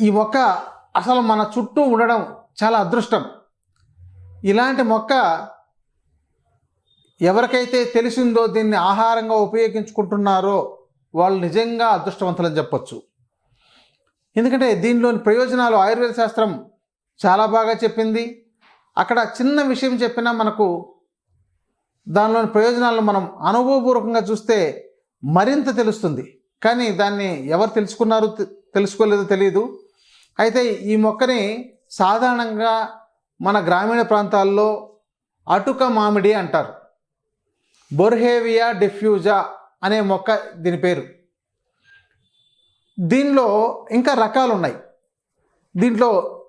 ఈ మొక్క అసలు మన చుట్టూ ఉండడం చాలా అదృష్టం. ఇలాంటి మొక్క ఎవరికైతే తెలిసిందో దీన్ని ఆహారంగా ఉపయోగించుకుంటున్నారో వాళ్ళు నిజంగా అదృష్టవంతులని చెప్పొచ్చు. ఎందుకంటే దీనిలోని ప్రయోజనాలు ఆయుర్వేద శాస్త్రం చాలా బాగా చెప్పింది. అక్కడ చిన్న విషయం చెప్పినా మనకు దానిలోని ప్రయోజనాలను మనం అనుభవపూర్వకంగా చూస్తే మరింత తెలుస్తుంది. కానీ దాన్ని ఎవరు తెలుసుకున్నారు తెలుసుకోలేదో తెలియదు. అయితే ఈ మొక్కని సాధారణంగా మన గ్రామీణ ప్రాంతాల్లో అటుక మామిడి అంటారు. బొర్హేవియా డిఫ్యూజా అనే మొక్క దీని పేరు. దీనిలో ఇంకా రకాలు ఉన్నాయి దీంట్లో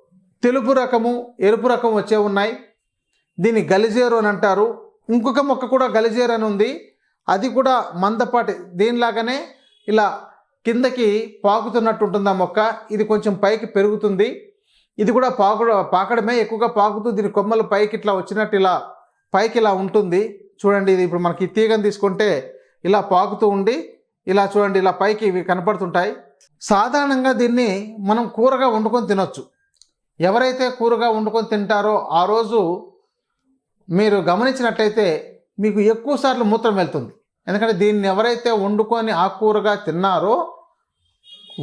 తెలుపు రకము ఎరుపు రకం వచ్చే ఉన్నాయి. దీన్ని గలిజేరు అని అంటారు. ఇంకొక మొక్క కూడా గలిజేరు అని ఉంది. అది కూడా మందపాటి దీనిలాగానే ఇలా కిందకి పాకుతున్నట్టు ఉంటుంది ఆ మొక్క? ఇది కొంచెం పైకి పెరుగుతుంది. ఇది కూడా పాకు పాకడమే. ఎక్కువగా పాకుతూ దీని కొమ్మలు పైకి ఇట్లా వచ్చినట్టు ఇలా పైకి ఇలా ఉంటుంది. చూడండి ఇది ఇప్పుడు మనకి ఈ తీగని తీసుకుంటే ఇలా పాకుతూ ఉండి ఇలా చూడండి ఇలా పైకి ఇవి కనపడుతుంటాయి. సాధారణంగా దీన్ని మనం కూరగా వండుకొని తినొచ్చు. ఎవరైతే కూరగా వండుకొని తింటారో ఆ రోజు మీరు గమనించినట్లయితే మీకు ఎక్కువ సార్లు మూత్రం వెళ్తుంది. ఎందుకంటే దీన్ని ఎవరైతే వండుకొని ఆకుకూరగా తిన్నారో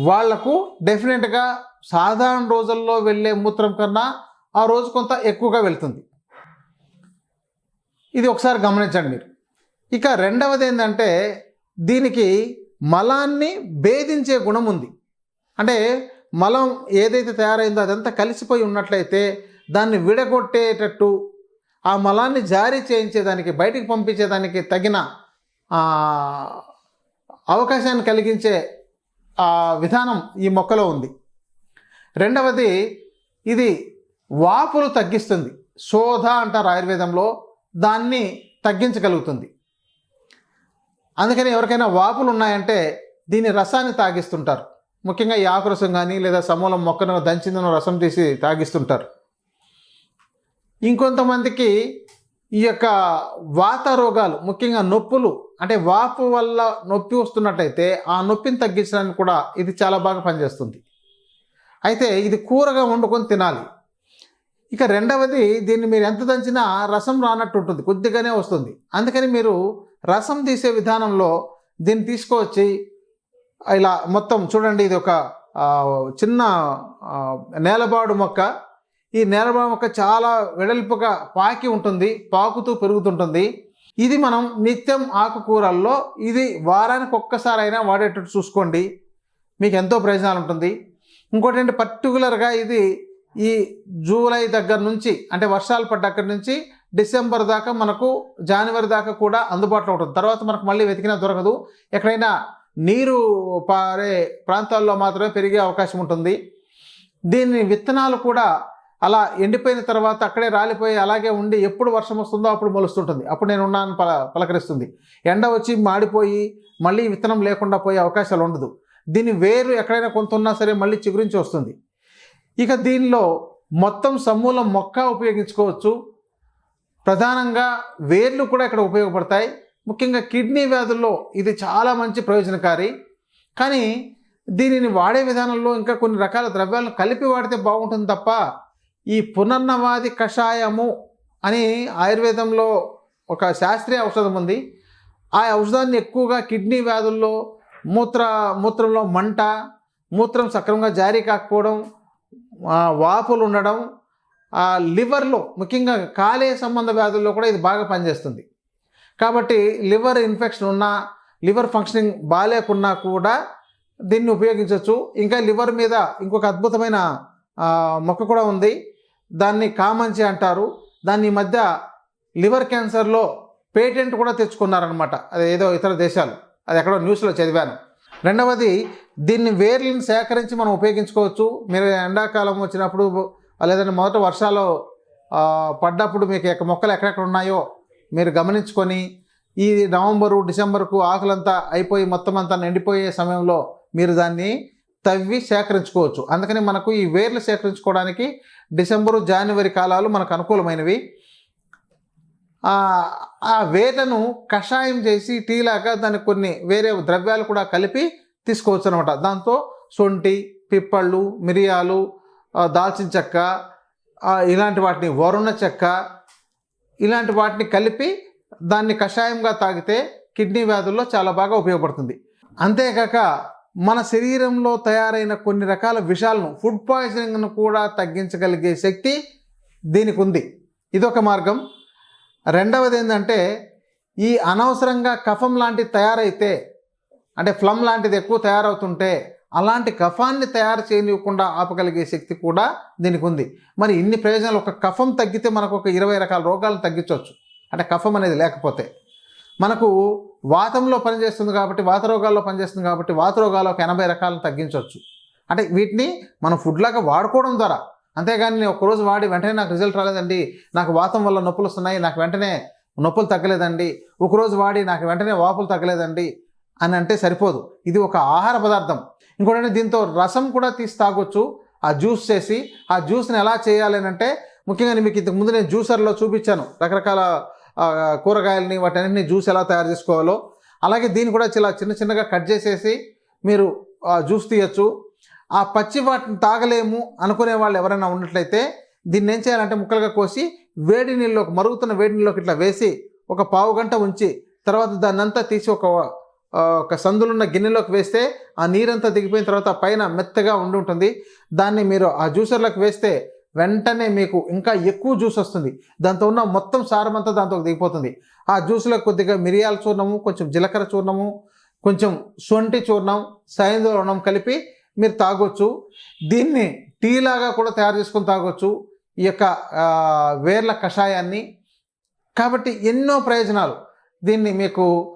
వాళ్ళకు డెఫినెట్గా సాధారణ రోజుల్లో వెళ్ళే మూత్రం కన్నా ఆ రోజు కొంత ఎక్కువగా వెళ్తుంది. ఇది ఒకసారి గమనించండి మీరు. ఇక రెండవది ఏంటంటే దీనికి మలాన్ని భేదించే గుణం ఉంది. అంటే మలం ఏదైతే తయారైందో అదంతా కలిసిపోయి ఉన్నట్లయితే దాన్ని విడగొట్టేటట్టు ఆ మలాన్ని జారీ చేయించేదానికి బయటికి పంపించేదానికి తగిన అవకాశాన్ని కలిగించే విధానం ఈ మొక్కలో ఉంది. రెండవది ఇది వాపులు తగ్గిస్తుంది. శోధ అంటారు ఆయుర్వేదంలో దాన్ని తగ్గించగలుగుతుంది. అందుకని ఎవరికైనా వాపులు ఉన్నాయంటే దీని రసాన్ని తాగిస్తుంటారు. ముఖ్యంగా ఈ ఆకు రసం కానీ లేదా సమూలం మొక్కను దంచిన రసం తీసి తాగిస్తుంటారు. ఇంకొంతమందికి ఈ యొక్క వాత రోగాలు ముఖ్యంగా నొప్పులు అంటే వాపు వల్ల నొప్పి వస్తున్నట్టయితే ఆ నొప్పిని తగ్గించడానికి కూడా ఇది చాలా బాగా పనిచేస్తుంది. అయితే ఇది కూరగా వండుకొని తినాలి. ఇక రెండవది దీన్ని మీరు ఎంత దంచినా రసం రానట్టు ఉంటుంది కొద్దిగానే వస్తుంది. అందుకని మీరు రసం తీసే విధానంలో దీన్ని తీసుకువచ్చి ఇలా మొత్తం చూడండి ఇది ఒక చిన్న నేలబాడు మొక్క. ఈ నేలబాడు మొక్క చాలా వెడల్పుగా పాకి ఉంటుంది పాకుతూ పెరుగుతుంటుంది. ఇది మనం నిత్యం ఆకుకూరల్లో ఇది వారానికి ఒక్కసారైనా వాడేటట్టు చూసుకోండి. మీకు ఎంతో ప్రయోజనాలు ఉంటుంది. ఇంకోటి ఏంటి పర్టికులర్గా ఇది ఈ జూలై దగ్గర నుంచి అంటే వర్షాలు పడ్డ అక్కడి నుంచి డిసెంబర్ దాకా మనకు జనవరి దాకా కూడా అందుబాటులో ఉంటుంది. తర్వాత మనకు మళ్ళీ వెతికినా దొరకదు. ఎక్కడైనా నీరు పారే ప్రాంతాల్లో మాత్రమే పెరిగే అవకాశం ఉంటుంది. దీని విత్తనాలు కూడా అలా ఎండిపోయిన తర్వాత అక్కడే రాలిపోయి అలాగే ఉండి ఎప్పుడు వర్షం వస్తుందో అప్పుడు మొలుస్తుంటుంది. అప్పుడు నేను ఉన్నాను పల పలకరిస్తుంది. ఎండ వచ్చి మాడిపోయి మళ్ళీ విత్తనం లేకుండా పోయే అవకాశాలు ఉండదు. దీని వేరు ఎక్కడైనా కొంత ఉన్నా సరే మళ్ళీ చిగురించి వస్తుంది. ఇక దీనిలో మొత్తం సమూలం మొక్క ఉపయోగించుకోవచ్చు. ప్రధానంగా వేర్లు కూడా ఇక్కడ ఉపయోగపడతాయి. ముఖ్యంగా కిడ్నీ వ్యాధుల్లో ఇది చాలా మంచి ప్రయోజనకారి. కానీ దీనిని వాడే విధానంలో ఇంకా కొన్ని రకాల ద్రవ్యాలను కలిపి వాడితే బాగుంటుంది తప్ప ఈ పునర్నవాది కషాయము అని ఆయుర్వేదంలో ఒక శాస్త్రీయ ఔషధం ఉంది. ఆ ఔషధాన్ని ఎక్కువగా కిడ్నీ వ్యాధుల్లో మూత్ర మూత్రంలో మంట మూత్రం సక్రమంగా జారీ కాకపోవడం వాపులు ఉండడం లివర్లో ముఖ్యంగా కాలే సంబంధ వ్యాధుల్లో కూడా ఇది బాగా పనిచేస్తుంది. కాబట్టి లివర్ ఇన్ఫెక్షన్ ఉన్నా లివర్ ఫంక్షనింగ్ బాగాలేకున్నా కూడా దీన్ని ఉపయోగించవచ్చు. ఇంకా లివర్ మీద ఇంకొక అద్భుతమైన మొక్క కూడా ఉంది. దాన్ని కామంచి అంటారు. దాన్ని ఈ మధ్య లివర్ క్యాన్సర్లో పేటెంట్ కూడా తెచ్చుకున్నారనమాట అది ఏదో ఇతర దేశాలు. అది ఎక్కడో న్యూస్లో చదివాను. రెండవది దీన్ని వేర్లను సేకరించి మనం ఉపయోగించుకోవచ్చు. మీరు ఎండాకాలం వచ్చినప్పుడు లేదంటే మొదట వర్షాలు పడ్డప్పుడు మీకు ఎక్క మొక్కలు ఎక్కడెక్కడ ఉన్నాయో మీరు గమనించుకొని ఈ నవంబరు డిసెంబర్కు ఆకులంతా అయిపోయి మొత్తం అంతా నిండిపోయే సమయంలో మీరు దాన్ని తవ్వి సేకరించుకోవచ్చు. అందుకని మనకు ఈ వేర్లు సేకరించుకోవడానికి డిసెంబరు జనవరి కాలాలు మనకు అనుకూలమైనవి. ఆ వేర్లను కషాయం చేసి టీ లాగా దానికి కొన్ని వేరే ద్రవ్యాలు కూడా కలిపి తీసుకోవచ్చు అనమాట దాంతో సొంటి పిప్పళ్ళు మిరియాలు దాల్చిన చెక్క ఇలాంటి వాటిని వరుణ చెక్క ఇలాంటి వాటిని కలిపి దాన్ని కషాయంగా తాగితే కిడ్నీ వ్యాధుల్లో చాలా బాగా ఉపయోగపడుతుంది. అంతేకాక మన శరీరంలో తయారైన కొన్ని రకాల విషాలను ఫుడ్ పాయిజనింగ్ను కూడా తగ్గించగలిగే శక్తి దీనికి ఉంది ఇదొక మార్గం. రెండవది ఏంటంటే ఈ అనవసరంగా కఫం లాంటిది తయారైతే అంటే ఫ్లమ్ లాంటిది ఎక్కువ తయారవుతుంటే అలాంటి కఫాన్ని తయారు చేయనివ్వకుండా ఆపగలిగే శక్తి కూడా దీనికి ఉంది మరి ఇన్ని ప్రయోజనాలు ఒక కఫం తగ్గితే మనకు ఒక ఇరవై రకాల రోగాలను తగ్గించవచ్చు. అంటే కఫం అనేది లేకపోతే. మనకు వాతంలో పనిచేస్తుంది కాబట్టి వాత రోగాల్లో పనిచేస్తుంది కాబట్టి వాత రోగాలు ఒక ఎనభై రకాలను తగ్గించవచ్చు. అంటే వీటిని మనం ఫుడ్ లాగా వాడుకోవడం ద్వారా. అంతేగాని నేను ఒకరోజు వాడి వెంటనే నాకు రిజల్ట్ రాలేదండి నాకు వాతం వల్ల నొప్పులు వస్తున్నాయి నాకు వెంటనే నొప్పులు తగ్గలేదండి ఒకరోజు వాడి నాకు వెంటనే వాపులు తగ్గలేదండి అని అంటే సరిపోదు. ఇది ఒక ఆహార పదార్థం. ఇంకోటంటే దీంతో రసం కూడా తీసి తాగొచ్చు. ఆ జ్యూస్ చేసి ఆ జ్యూస్ని ఎలా చేయాలి అంటే ముఖ్యంగా మీకు ఇంతకు ముందు నేను జ్యూసర్లో చూపించాను. రకరకాల కూరగాయలని వాటన్నిటిని జ్యూస్ ఎలా తయారు చేసుకోవాలో అలాగే దీన్ని కూడా చాలా చిన్న చిన్నగా కట్ చేసేసి మీరు జ్యూస్ తీయచ్చు. ఆ పచ్చి వాటిని తాగలేము అనుకునే వాళ్ళు ఎవరైనా ఉన్నట్లయితే దీన్ని ఏం చేయాలంటే ముక్కలుగా కోసి వేడి నీళ్ళలోకి మరుగుతున్న వేడి నీళ్ళలోకి ఇట్లా వేసి ఒక పావు గంట ఉంచి తర్వాత దాన్ని అంతా తీసి ఒక ఒక సందులున్న గిన్నెలోకి వేస్తే ఆ నీరంతా దిగిపోయిన తర్వాత పైన మెత్తగా ఉండి ఉంటుంది. దాన్ని మీరు ఆ జ్యూసర్లోకి వేస్తే వెంటనే మీకు ఇంకా ఎక్కువ జ్యూస్ వస్తుంది. దాంతో ఉన్న మొత్తం సారం అంతా దాంతో దిగిపోతుంది. ఆ జ్యూస్లో కొద్దిగా మిరియాల చూర్ణము కొంచెం జీలకర్ర చూర్ణము కొంచెం సొంటి చూర్ణం సాయంత్రం కలిపి మీరు తాగొచ్చు. దీన్ని టీ లాగా కూడా తయారు చేసుకొని తాగొచ్చు. ఈ యొక్క వేర్ల కషాయాన్ని. కాబట్టి ఎన్నో ప్రయోజనాలు. దీన్ని మీకు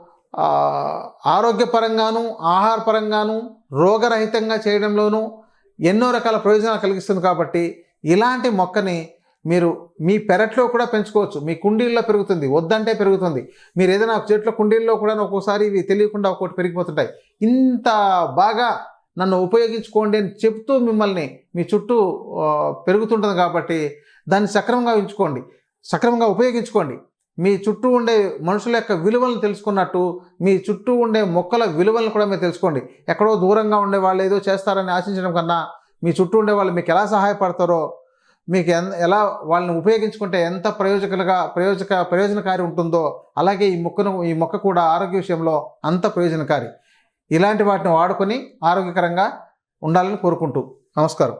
ఆరోగ్యపరంగాను ఆహారపరంగాను రోగరహితంగా చేయడంలోనూ ఎన్నో రకాల ప్రయోజనాలు కలిగిస్తుంది కాబట్టి ఇలాంటి మొక్కని మీరు మీ పెరట్లో కూడా పెంచుకోవచ్చు. మీ కుండీల్లో పెరుగుతుంది. వద్దంటే పెరుగుతుంది. మీరు ఏదైనా చెట్ల కుండీల్లో కూడా ఒక్కోసారి ఇవి తెలియకుండా ఒక్కోటి పెరిగిపోతుంటాయి. ఇంత బాగా నన్ను ఉపయోగించుకోండి అని చెప్తూ మిమ్మల్ని మీ చుట్టూ పెరుగుతుంటుంది కాబట్టి దాన్ని సక్రమంగా ఉంచుకోండి. సక్రమంగా ఉపయోగించుకోండి. మీ చుట్టూ ఉండే మనుషుల యొక్క విలువలను తెలుసుకున్నట్టు మీ చుట్టూ ఉండే మొక్కల విలువలను కూడా మీరు తెలుసుకోండి. ఎక్కడో దూరంగా ఉండే వాళ్ళు ఏదో చేస్తారని ఆశించడం కన్నా మీ చుట్టూ ఉండే వాళ్ళు మీకు ఎలా సహాయపడతారో మీకు ఎన్ ఎలా వాళ్ళని ఉపయోగించుకుంటే ఎంత ప్రయోజకులుగా ప్రయోజక ప్రయోజనకారి ఉంటుందో అలాగే ఈ మొక్కను ఈ మొక్క కూడా ఆరోగ్య విషయంలో అంత ప్రయోజనకారి. ఇలాంటి వాటిని వాడుకొని ఆరోగ్యకరంగా ఉండాలని కోరుకుంటూ. నమస్కారం.